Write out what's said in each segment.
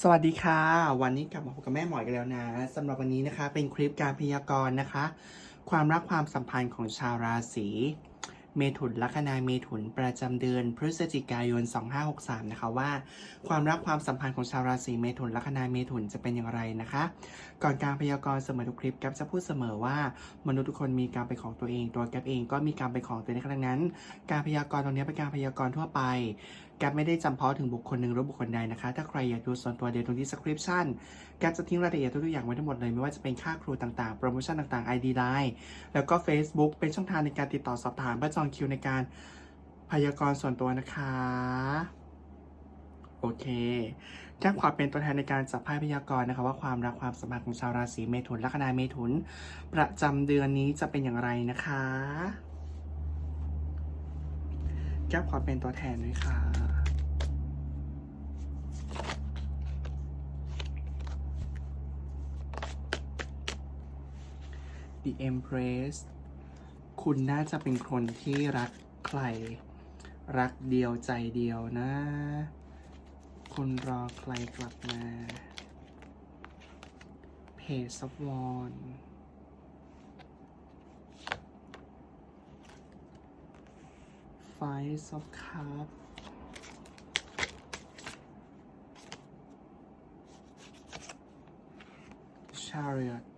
สวัสดีค่ะ วันนี้กลับมาพบกับแม่หมอยกันแล้วนะสำหรับวันนี้นะคะ เป็นคลิปการพยากรณ์นะคะ ความรักความสัมพันธ์ของชาวราศีเมถุนลัคนาเมถุนประจำเดือน พฤศจิกายน 2563 นะคะว่า ความรักความสัมพันธ์ของชาวราศีเมถุนลัคนาเมถุนจะเป็นอย่างไรนะคะ ก่อนการพยากรณ์เสมอทุกคลิปแกปจะพูดเสมอว่า มนุษย์ทุกคนมีการเป็นของตัวเอง ตัวแกปเองก็มีการเป็นของตัวเองดังนั้น การพยากรณ์ตรงนี้เป็นการพยากรณ์ทั่วไป แก๊ปไม่ได้จำเพาะถึงบุคคลหนึ่งหรือบุคคลใดนะคะ ถ้าใครอยากดูส่วนตัวเดี๋ยวตรงที่ description แก๊ปจะทิ้งรายละเอียดทุกอย่างไว้ทั้งหมดเลย ไม่ว่าจะเป็นค่าครูต่างๆ โปรโมชั่นต่างๆ ID Line แล้วก็ Facebook เป็นช่องทางในการติดต่อสอบถามเพื่อจองคิวในการพยากรณ์ส่วนตัวนะคะ โอเคแจ้งความเป็นตัวแทนในการจับไพ่พยากรณ์นะคะ ว่าความรักความสัมพันธ์ของชาวราศีเมถุนลัคนาเมถุน ประจำเดือนนี้จะเป็นอย่างไรนะคะแก้วขอเป็นตัวแทนด้วยค่ะ The Empress คุณน่าจะเป็นคนที่รักใคร รักเดียวใจเดียวนะคุณรอใครกลับมา Page of Wands Five of Cups Chariot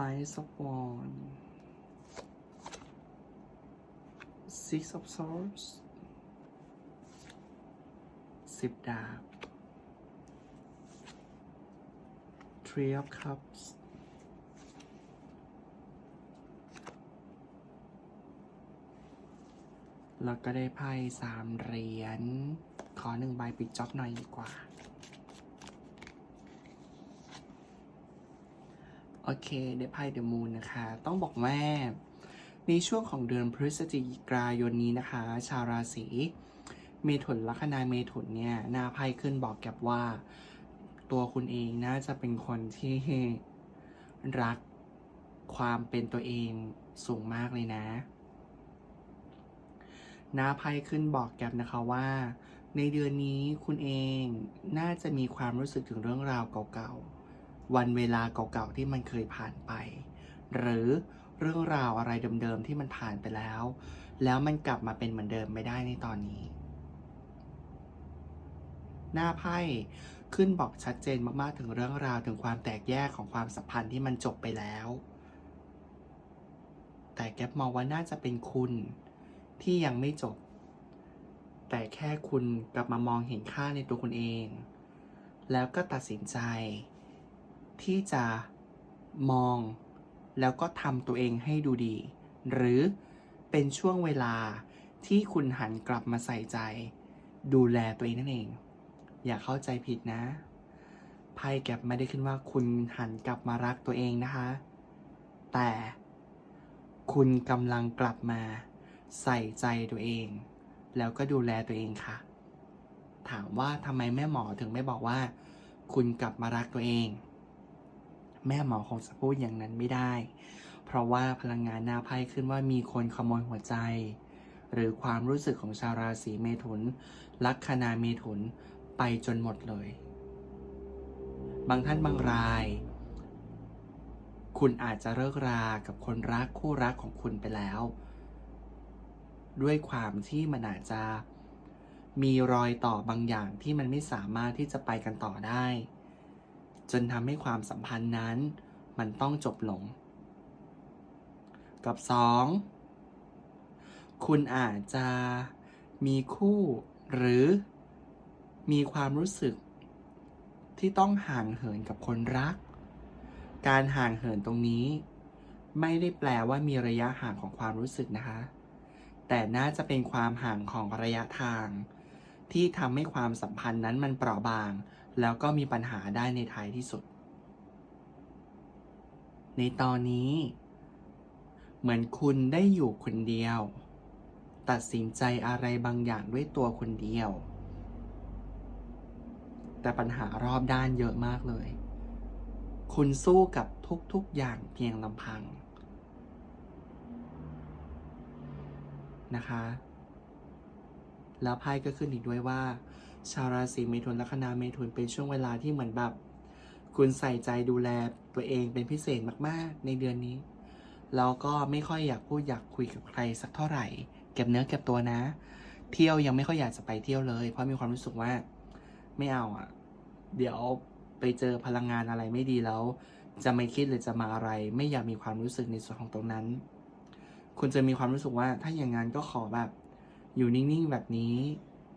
Five of Wands Six of Swords สิบดาบ Three of Cups แล้วก็ได้ไพ่สามเหรียญ ขอหนึ่งใบปิดจ็อบหน่อยดีกว่า อเคได้ไพ่เดอะมูนนะคะ ต้องบอกว่าในช่วงของเดือนพฤศจิกายนนี้นะคะ ชาวราศีเมถุนลัคนาเมถุนเนี่ยนาไพ่ขึ้นบอกแกับว่า ตัวคุณเองน่าจะเป็นคนที่รักความเป็นตัวเองสูงมากเลยนะนาไพ่ขึ้นบอกแกบนะคะว่า ในเดือนนี้คุณเองน่าจะมีความรู้สึกถึงเรื่องราวเก่าๆ วันเวลาเก่าๆที่มันเคยผ่านไป หรือเรื่องราวอะไรเดิมๆที่มันผ่านไปแล้ว แล้วมันกลับมาเป็นเหมือนเดิมไม่ได้ในตอนนี้ หน้าไพ่ขึ้นบอกชัดเจนมากๆถึงเรื่องราวถึงความแตกแยกของความสัมพันธ์ที่มันจบไปแล้ว แต่แก๊ปมองว่าน่าจะเป็นคุณที่ยังไม่จบ แต่แค่คุณกลับมามองเห็นค่าในตัวคุณเอง แล้วก็ตัดสินใจ ที่จะมอง แล้วก็ทำตัวเองให้ดูดี หรือเป็นช่วงเวลาที่คุณหันกลับมาใส่ใจ ดูแลตัวเองนั่นเอง อย่าเข้าใจผิดนะไพ่แก็บไม่ได้ขึ้นว่าคุณหันกลับมารักตัวเองนะคะ แต่คุณกำลังกลับมาใส่ใจตัวเอง แล้วก็ดูแลตัวเองค่ะ ถามว่าทำไมแม่หมอถึงไม่บอกว่า คุณกลับมารักตัวเอง แม่หมอคงจะพูดอย่างนั้นไม่ได้ เพราะว่าพลังงานหน้าไพ่ขึ้นว่ามีคนขโมยหัวใจ หรือความรู้สึกของชาวราศีเมถุน ลัคนาเมถุนไปจนหมดเลย บางท่านบางราย คุณอาจจะเลิกรากับคนรักคู่รักของคุณไปแล้ว ด้วยความที่มันอาจจะมีรอยต่อบางอย่างที่มันไม่สามารถที่จะไปกันต่อได้ จนทำให้ความสัมพันธ์นั้น มันต้องจบลง กับสองคุณอาจจะมีคู่หรือมีความรู้สึก ที่ต้องห่างเหินกับคนรัก การห่างเหินตรงนี้ ไม่ได้แปลว่ามีระยะห่างของความรู้สึกนะคะ แต่น่าจะเป็นความห่างของระยะทาง ที่ทำให้ความสัมพันธ์นั้นมันเปราะบาง แล้วก็มีปัญหาได้ในท้ายที่สุด ในตอนนี้ เหมือนคุณได้อยู่คนเดียว ตัดสินใจอะไรบางอย่างด้วยตัวคนเดียว แต่ปัญหารอบด้านเยอะมากเลย คุณสู้กับทุกๆอย่างเพียงลำพังนะคะ แล้วไพ่ก็ขึ้นอีกด้วยว่า ชาวราศีเมถุนลัคนาเมถุนเป็นช่วงเวลาที่เหมือนแบบ คุณใส่ใจดูแลตัวเองเป็นพิเศษมากๆ ในเดือนนี้ แล้วก็ไม่ค่อยอยากพูดอยากคุยกับใครสักเท่าไหร่ เก็บเนื้อเก็บตัวนะ เที่ยวยังไม่ค่อยอยากจะไปเที่ยวเลย เพราะมีความรู้สึกว่าไม่เอาอะ เดี๋ยวไปเจอพลังงานอะไรไม่ดีแล้ว จะไม่คิดหรือจะมาอะไร ไม่อยากมีความรู้สึกในส่วนของตรงนั้น คุณจะมีความรู้สึกว่าถ้าอย่างนั้นก็ขอแบบ อยู่นิ่งๆแบบนี้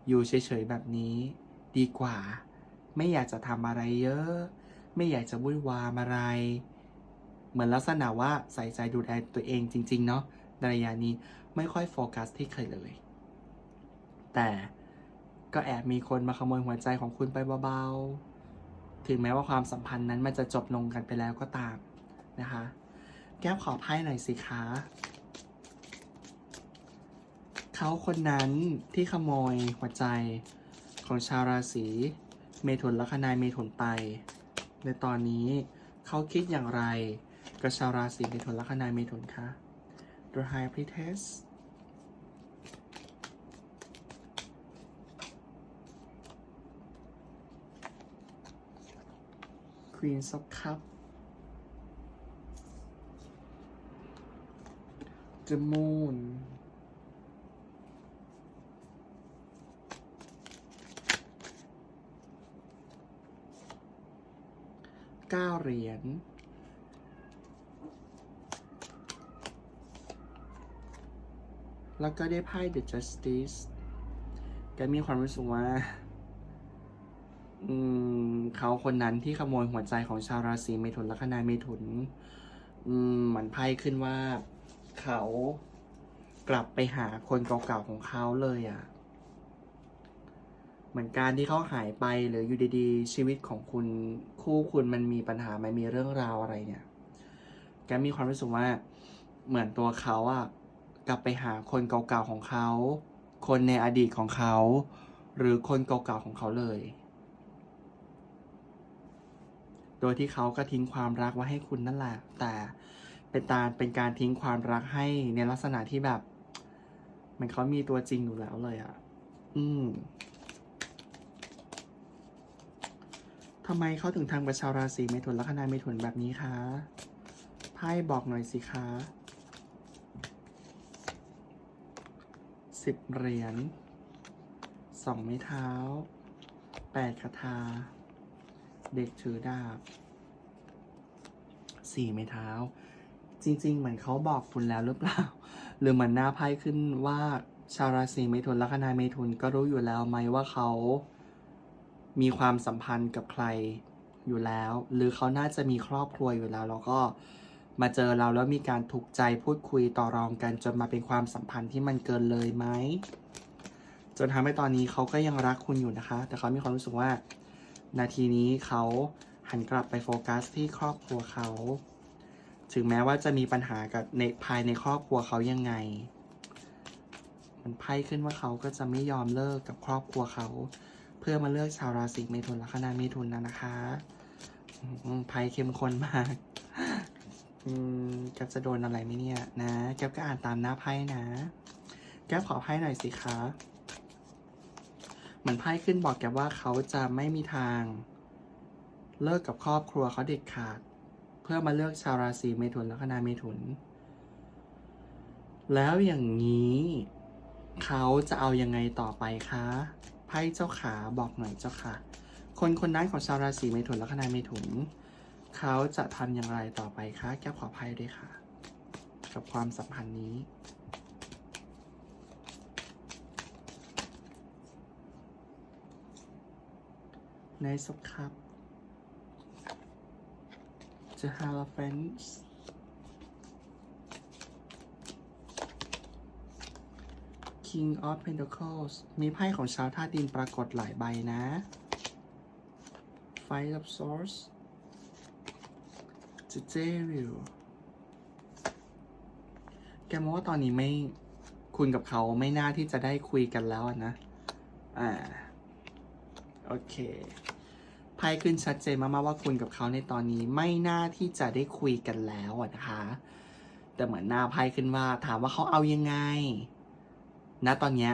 อยู่เฉยๆแบบนี้ ดีกว่า ไม่อยากจะทำอะไรเยอะ ไม่อยากจะวุ่นวามอะไร เหมือนลักษณะว่าใส่ใจดูแลตัวเองจริง ๆ เนาะในระยะนี้ไม่ค่อยโฟกัสที่เคยเลย แต่ก็แอบมีคนมาขโมยหัวใจของคุณไปเบาๆ ถึงแม้ว่าความสัมพันธ์นั้นมันจะจบลงกันไปแล้วก็ตามนะคะ แก้วขอไพ่หน่อยสิคะ เขาคนนั้นที่ขโมยหัวใจของชาวราศีเมถุนลัคนายเมถุนไป ในตอนนี้เขาคิดอย่างไรกับชาวราศีเมถุนลัคนายเมถุนคะ The High Priestess Queen of Cup The Moon ก้าเหรียญแล้วก็ได้ไพ่ The Justice แกมีความรู้สึกว่า อืม เขาคนนั้นที่ขโมยหัวใจของชาวราศีเมถุนและคณาเมถุน อืมเหมือนไพ่ขึ้นว่า เขากลับไปหาคนเก่าๆของเขาเลยอะ่ะ เหมือนการที่เขาหายไปหรืออยู่ดีๆ ชีวิตของคุณคู่คุณมันมีปัญหามันมีเรื่องราวอะไรเนี่ย แกมีความรู้สึกว่าเหมือนตัวเขาอะกลับไปหาคนเก่าๆของเขา คนในอดีตของเขา หรือคนเก่าๆของเขาเลย โดยที่เขาก็ทิ้งความรักไว้ให้คุณนั่นแหละ แต่เป็นการเป็นการทิ้งความรักให้ในลักษณะที่แบบ มันเขามีตัวจริงอยู่แล้วเลยอะอืม ทำไมเขาถึงทำกับชาวราศีเมถุนละคณาเมถุนแบบนี้คะไพ่บอกหน่อยสิคะสิบเหรียญสองไม้เท้าแปดคาถาเด็กถือดาบสี่ไม้เท้า จริง ๆ เหมือนเขาบอกคุณแล้วหรือเปล่า หรือเหมือนหน้าไพ่ขึ้นว่าชาวราศีเมถุนละคณาเมถุนก็รู้อยู่แล้วไหมว่าเขา มีความสัมพันธ์กับใครอยู่แล้ว หรือเขาน่าจะมีครอบครัวอยู่แล้ว แล้วก็มาเจอเราแล้วมีการถูกใจพูดคุยต่อรองกัน จนมาเป็นความสัมพันธ์ที่มันเกินเลยไหมจนทำให้ตอนนี้เขาก็ยังรักคุณอยู่นะคะ แต่เขามีความรู้สึกว่า นาทีนี้เขาหันกลับไปโฟกัสที่ครอบครัวเขา ถึงแม้ว่าจะมีปัญหากับในภายในครอบครัวเขายังไง มันไพ่ขึ้นว่าเขาก็จะไม่ยอมเลิกกับครอบครัวเขา พื่อมาเลือกชาวราศีเมถุนและคณะเมถุนนะนะคะอืมไพ่เข้มข้นมากแก๊ปจะโดนอะไรไหมเนี่ยนะแก๊ปก็อ่านตามหน้าไพ่นะแก๊ปขอไพ่หน่อยสิคะเหมือนไพ่ขึ้นบอกแก๊ปว่าเขาจะไม่มีทาง เลิกกับครอบครัวเขาเด็ดขาด เพื่อมาเลือกชาวราศีเมถุนและคณะเมถุน แล้วอย่างนี้ เขาจะเอายังไงต่อไปคะ พ่เจ้าขาบอกหน่อยเจ้าค่ะ คนคนนั้นของชาวราศีเมถุนและคณะเมถุน เขาจะทำอย่างไรต่อไปคะแก้ขอไพ่ด้วยค่ะ กับความสัมพันธ์นี้ในสครับ The Hierophants King of Pentacles มีไพ่ของชาวธาตุดินปรากฏหลายใบนะ Five of Swords The Devil แกมองว่าตอนนี้ไม่คุณกับเขาไม่น่าที่จะได้คุยกันแล้วนะ อ่า โอเคไพ่ขึ้นชัดเจนมากๆว่าคุณกับเขาในตอนนี้ไม่น่าที่จะได้คุยกันแล้วนะคะ แต่เหมือนหน้าไพ่ขึ้นว่าถามว่าเขาเอายังไง ณตอนเนี้ย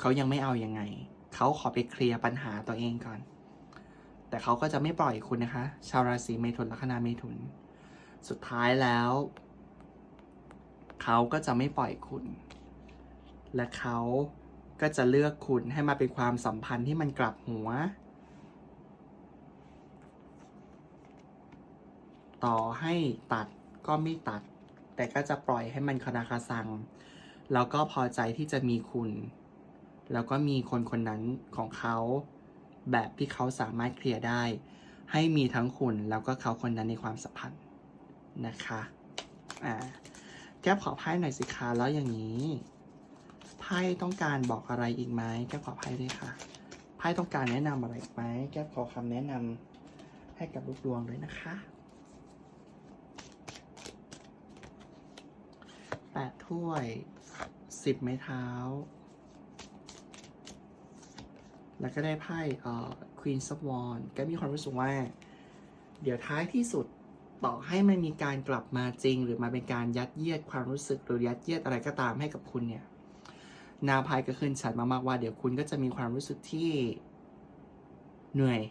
เขายังไม่เอายังไง เขาขอไปเคลียร์ปัญหาตัวเองก่อน แต่เขาก็จะไม่ปล่อยคุณนะคะ ชาวราศีเมถุนลัคนาเมถุน สุดท้ายแล้ว เขาก็จะไม่ปล่อยคุณ และเขาก็จะเลือกคุณให้มาเป็นความสัมพันธ์ที่มันกลับหัว ต่อให้ตัดก็ไม่ตัด แต่ก็จะปล่อยให้มันคาราคาซัง แล้วก็พอใจที่จะมีคุณ แล้วก็มีคนคนนั้นของเขาแบบที่เขาสามารถเคลียร์ได้ ให้มีทั้งคุณแล้วก็เขาคนนั้นในความสัมพันธ์นะคะอ่าแก้ขอไพ่หน่อยสิคะแล้วอย่างนี้ไพ่ต้องการบอกอะไรอีกไหมแก้ขอไพ่ด้วยค่ะไพ่ต้องการแนะนำอะไรอีกไหมแก้ขอคำแนะนำให้กับลูกดวงด้วยนะคะแปดถ้วย สิบไม้เท้า แล้วก็ได้ไพ่เอ่อ Queen of Wands ก็มีความรู้สึกว่า เดี๋ยวท้ายที่สุดต่อให้มันมีการกลับมาจริง หรือมาเป็นการยัดเยียดความรู้สึกหรือยัดเยียดอะไรก็ตามให้กับคุณเนี่ย นาพายก็ขึ้นชัดมากๆว่า เดี๋ยวคุณก็จะมีความรู้สึกที่เหนื่อย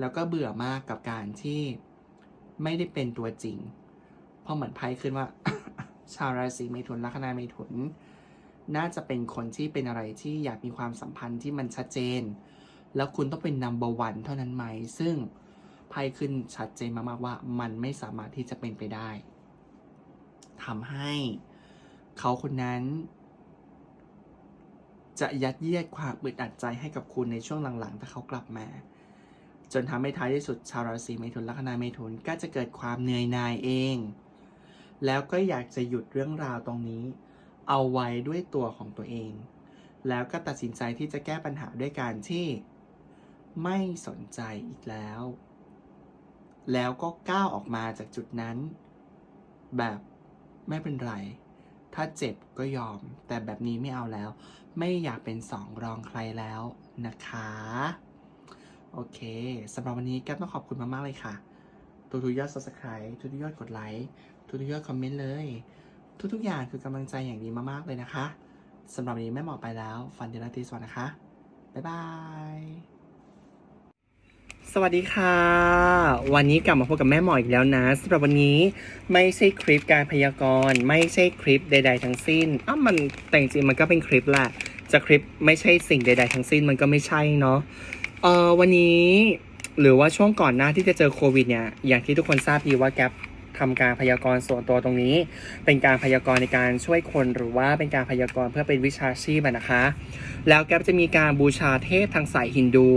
แล้วก็เบื่อมากกับการที่ไม่ได้เป็นตัวจริง เพราะเหมือนไพ่ขึ้นว่า ชาวราศีเมถุนลัคนาเมถุน น่าจะเป็นคนที่เป็นอะไรที่อยากมีความสัมพันธ์ที่มันชัดเจน แล้วคุณต้องเป็น number one เท่านั้นไหม ซึ่งไพ่ขึ้นชัดเจนมากๆว่ามันไม่สามารถที่จะเป็นไปได้ทำให้เขาคนนั้น จะยัดเยียดความอึดอัดใจให้กับคุณในช่วงหลังๆ ถ้าเขากลับมา จนทำให้ท้ายที่สุดชาวราศีเมถุนลัคนาเมถุนก็จะเกิดความเหนื่อยหน่ายเอง แล้วก็อยากจะหยุดเรื่องราวตรงนี้ เอาไว้ด้วยตัวของตัวเอง แล้วก็ตัดสินใจที่จะแก้ปัญหาด้วยการที่ ไม่สนใจอีกแล้ว แล้วก็ก้าวออกมาจากจุดนั้น แบบไม่เป็นไร ถ้าเจ็บก็ยอม แต่แบบนี้ไม่เอาแล้ว ไม่อยากเป็นสองรองใครแล้วนะคะ โอเคสำหรับวันนี้แก๊ปต้องขอบคุณมาก ๆ เลยค่ะทุกๆยอด subscribe ทุกๆยอดกดไลค์ ทุกๆยอดคอมเมนต์เลย ทุกๆอย่างคือกำลังใจอย่างดีมากๆเลยนะคะสำหรับวันนี้แม่หมอไปแล้วฟันเดลาทีสวัสดีนะคะ บ๊ายบาย สวัสดีค่ะ วันนี้กลับมาพบกับแม่หมออีกแล้วนะสำหรับวันนี้ไม่ใช่คลิปการพยากรณ์ ไม่ใช่คลิปใด ๆ ทั้งสิ้นอ้าวมันแต่จริงมันก็เป็นคลิปแหละจะคลิปไม่ใช่สิ่งใด ๆ ทั้งสิ้นมันก็ไม่ใช่เนาะเออวันนี้หรือว่าช่วงก่อนหน้าที่จะเจอโควิดเนี่ยอย่างที่ทุกคนทราบดีว่าแกป ทำการพยากรณ์ส่วนตัวตรงนี้ เป็นการพยากรณ์ในการช่วยคนหรือว่าเป็นการพยากรณ์เพื่อเป็นวิชาชีพนะคะ แล้วแกจะมีการบูชาเทพทางสายฮินดู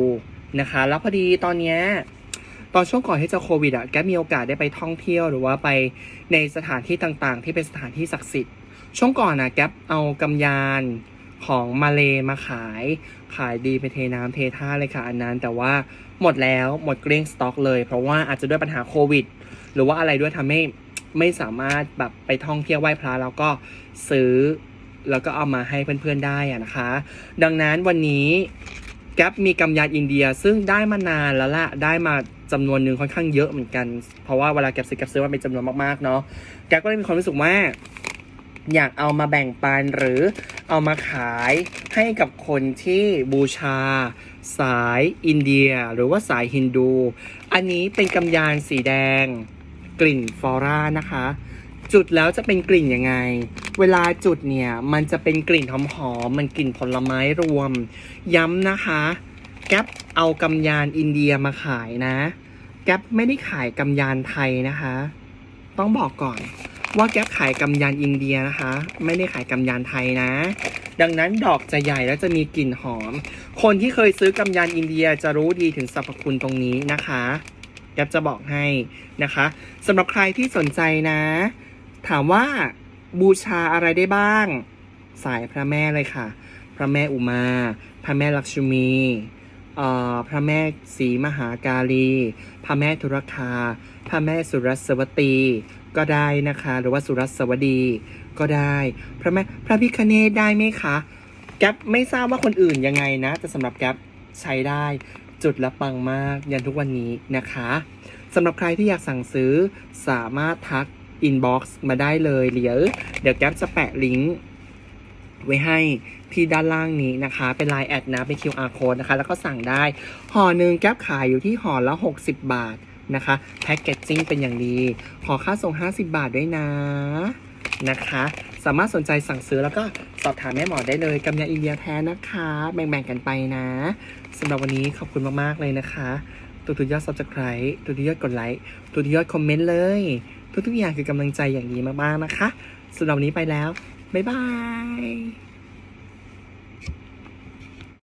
นะคะ แล้วพอดีตอนเนี้ยตอนช่วงก่อนที่จะโควิดอะแกมีโอกาสได้ไปท่องเที่ยวหรือว่าไปในสถานที่ต่างๆ ที่เป็นสถานที่ศักดิ์สิทธิ์ ช่วงก่อนนะแกเอากำยานของมาเลมาขาย ขายดีไปเทน้ำเทท่าเลยค่ะอันนั้น แต่ว่าหมดแล้วหมดเกลี้ยงสต็อกเลย เพราะว่าอาจจะด้วยปัญหาโควิด หรือว่าอะไรด้วยทำให้ไม่สามารถแบบไปท่องเที่ยวไหว้พระแล้วก็ซื้อแล้วก็เอามาให้เพื่อนๆได้อะนะคะ ดังนั้นวันนี้แก๊ปมีกำยานอินเดียซึ่งได้มานานแล้วละได้มาจำนวนหนึ่งค่อนข้างเยอะเหมือนกัน เพราะว่าเวลาแก๊ปซื้อแก๊ปซื้อมาเป็นจำนวนมากๆเนาะแก๊ปก็เลยมีความรู้สึกว่าอยากเอามาแบ่งปันหรือเอามาขายให้กับคนที่บูชา สายอินเดีย หรือว่าสายฮินดู อันนี้เป็นกำยานสีแดง กลิ่นฟลอรานะคะ จุดแล้วจะเป็นกลิ่นยังไง เวลาจุดเนี่ยมันจะเป็นกลิ่นหอมๆมันกลิ่นผลไม้รวม ย้ำนะคะ แก๊ปเอากำยานอินเดียมาขายนะ แก๊ปไม่ได้ขายกำยานไทยนะคะ ต้องบอกก่อนว่าแก๊ปขายกำยานอินเดียนะคะ ไม่ได้ขายกำยานไทยนะ ดังนั้นดอกจะใหญ่แล้วจะมีกลิ่นหอม คนที่เคยซื้อกำยานอินเดียจะรู้ดีถึงสรรพคุณตรงนี้นะคะ แก๊ปจะบอกให้นะคะสำหรับใครที่สนใจนะ ถามว่าบูชาอะไรได้บ้าง สายพระแม่เลยค่ะ พระแม่อุมา พระแม่ลักษมีเอ่อพระแม่ศรีมหากาลี พระแม่ธุรคา พระแม่สุรสวตี ก็ได้นะคะ หรือว่าสุรสวดี ก็ได้ พระแม่พระพิคเนตได้ไหมคะ แก๊ปไม่ทราบว่าคนอื่นยังไงนะ แต่สำหรับแก๊ปใช้ได้ จุดละปังมากยันทุกวันนี้นะคะสำหรับใครที่อยากสั่งซื้อสามารถทักอินบ็อกซ์มาได้เลยเดี๋ยเดี๋ยวแก๊ปจะแปะลิงก์ไว้ให้ที่ด้านล่างนี้นะคะ เป็นไลน์แอดนะ เป็น QR code นะคะ แล้วก็สั่งได้ห่อหนึ่งแก๊ปขายอยู่ที่ห่อละ 60 บาทนะคะ แพ็กเกจจิ้งเป็นอย่างดี ขอค่าส่ง 50 บาทด้วยนะ นะคะ สามารถสนใจสั่งซื้อแล้วก็สอบถามแม่หมอได้เลยกำยาอินเดียแท้นะคะ แบ่งๆกันไปนะสำหรับวันนี้ขอบคุณมากๆเลยนะคะทุกยอด subscribe ทุกยอดกดไลค์ทุกยอดคอมเมนต์เลย ทุกๆอย่างคือกำลังใจอย่างดีมากๆนะคะสำหรับวันนี้ไปแล้ว บ๊ายบาย